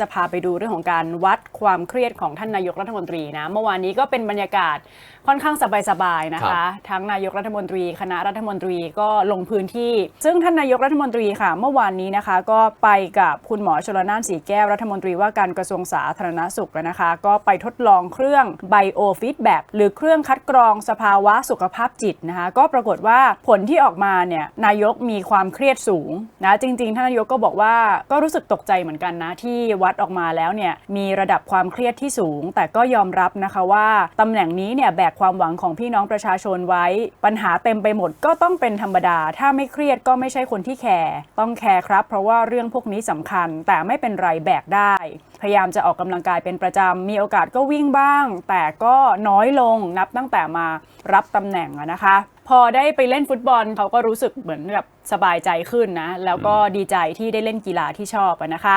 จะพาไปดูเรื่องของการวัดความเครียดของท่านนายกรัฐมนตรีนะเมื่อวานนี้ก็เป็นบรรยากาศค่อนข้างสบายๆนะครัคะบทั้งนายกรัฐมนตรี คณะรัฐมนตรีก็ลงพื้นที่ ซึ่งท่านนายกรัฐมนตรีค่ะ เมื่อวานนี้นะคะ ก็ไปกับคุณหมอชลนานสีแก้วรัฐมนตรีว่าการกระทรวงสาธารณสุขแล้วนะคะ ก็ไปทดลองเครื่องไบโอฟีดแบ็หรือเครื่องคัดกรองสภาวะสุขภาพจิตนะคะก็ปรากฏว่าผลที่ออกมาเนี่ยนายกมีความเครียดสูงนะจริง ๆ ท่านนายกก็บอกว่าก็รู้สึกตกใจเหมือนกันนะที่วัดออกมาแล้วเนี่ยมีระดับความเครียดที่สูง แต่ก็ยอมรับนะคะว่าตำแหน่งนี้เนี่ยแบกความหวังของพี่น้องประชาชนไว้ ปัญหาเต็มไปหมดก็ต้องเป็นธรรมดา ถ้าไม่เครียดก็ไม่ใช่คนที่แคร์ต้องแคร์ครับ เพราะว่าเรื่องพวกนี้สำคัญ แต่ไม่เป็นไรแบกได้ พยายามจะออกกำลังกายเป็นประจำมีโอกาสก็วิ่งบ้าง แต่ก็น้อยลงนับตั้งแต่มารับตำแหน่งอะนะคะพอได้ไปเล่นฟุตบอลเขาก็รู้สึกเหมือนแบบสบายใจขึ้นนะ แล้วก็ดีใจที่ได้เล่นกีฬาที่ชอบอะนะคะ